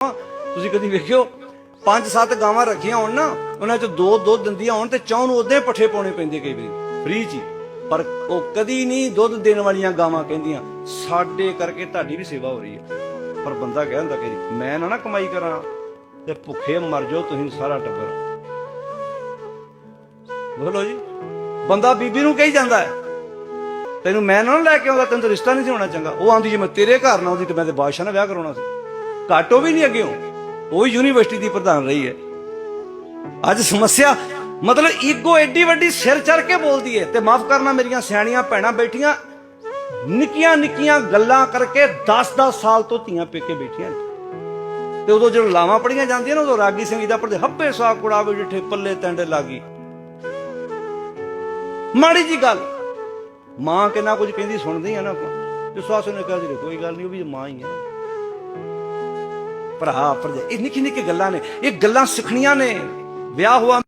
ਤੁਸੀਂ ਕਦੀ ਵੇਖਿਓ, ਪੰਜ ਸੱਤ ਗਾਵਾਂ ਰੱਖੀਆਂ ਹੋਣ ਨਾ, ਉਹਨਾਂ ਚ ਦੋ ਦੁੱਧ ਦਿੰਦੀਆਂ ਹੋਣ ਤੇ ਚੌਂ ਨੂੰ ਉਦੋਂ ਪੱਠੇ ਪਾਉਣੇ ਪੈਂਦੇ ਕਈ ਵਾਰੀ। ਫ੍ਰੀ ਚ ਪਰ ਉਹ ਕਦੀ ਨਹੀਂ ਦੁੱਧ ਦੇਣ ਵਾਲੀਆਂ ਗਾਵਾਂ ਕਹਿੰਦੀਆਂ, ਸਾਡੇ ਕਰਕੇ ਤੁਹਾਡੀ ਵੀ ਸੇਵਾ ਹੋ ਰਹੀ ਹੈ। ਪਰ ਬੰਦਾ ਕਹਿ ਕਿ ਮੈਂ ਨਾ ਨਾ ਕਮਾਈ ਕਰਾਂ ਤੇ ਭੁੱਖੇ ਮਰ ਜਾਓ, ਤੁਸੀਂ ਸਾਰਾ ਟੱਬਰ। ਬੋਲੋ ਜੀ, ਬੰਦਾ ਬੀਬੀ ਨੂੰ ਕਹੀ ਜਾਂਦਾ ਹੈ, ਤੈਨੂੰ ਮੈਂ ਨਾ ਲੈ ਕੇ ਆਉਂਦਾ, ਤੈਨੂੰ ਰਿਸ਼ਤਾ ਨਹੀਂ ਸੀ ਹੋਣਾ ਚੰਗਾ। ਉਹ ਆਂਦੀ, ਜੇ ਮੈਂ ਤੇਰੇ ਘਰ ਨਾ ਆਉਂਦੀ ਤੇ ਮੈਂ ਤੇ ਬਾਦਸ਼ਾਹ ਨਾਲ ਵਿਆਹ ਕਰਾਉਣਾ ਸੀ। ਘਾਟੋ ਵੀ ਨਹੀਂ ਅੱਗੇ ਉਹ ਯੂਨੀਵਰਸਿਟੀ ਦੀ ਪ੍ਰਧਾਨ ਰਹੀ ਹੈ। ਅੱਜ ਸਮੱਸਿਆ, ਮਤਲਬ ਈਗੋ ਐਡੀ ਵੱਡੀ ਸਿਰ ਚੜ ਕੇ ਬੋਲਦੀ ਹੈ ਤੇ ਮਾਫ ਕਰਨਾ ਮੇਰੀਆਂ ਸਿਆਣੀਆਂ ਭੈਣਾਂ ਬੈਠੀਆਂ, ਨਿੱਕੀਆਂ ਨਿੱਕੀਆਂ ਗੱਲਾਂ ਕਰਕੇ 10-10 ਸਾਲ ਤੋਂ ਧੀਆਂ ਪੇਕੇ ਬੈਠੀਆਂ ਤੇ ਉਦੋਂ ਜਦੋਂ ਲਾਵਾਂ ਪੜੀਆਂ ਜਾਂਦੀਆਂ ਨੇ, ਉਦੋਂ ਰਾਗੀ ਸਿੰਘ ਜੀ ਦਾ ਪੜਦੇ ਹੱਪੇ ਸਾ ਕੁੜਾਵੇ ਜਿੱਠੇ ਪੱਲੇ ਟੰਡੇ ਲਾਗੀ। ਮਾੜੀ ਜੀ ਗੱਲ, ਮਾਂ ਕਿੰਨਾ ਕੁਝ ਕਹਿੰਦੀ ਸੁਣਦੀ ਆ ਨਾ ਆਪਾਂ। ਤੇ ਸੱਸ ਨੇ ਕਿਹਾ ਜੀ ਕੋਈ ਗੱਲ ਨਹੀਂ, ਉਹ ਵੀ ਮਾਂ ਹੀ ਹੈ ਭਰਾ ਭਰਜਾਈ ਇਹ ਨਿੱਕੀ ਨਿੱਕੀ ਗੱਲਾਂ ਨੇ ਇਹ ਗੱਲਾਂ ਸਿੱਖਣੀਆਂ ਨੇ। ਵਿਆਹ ਹੋਆ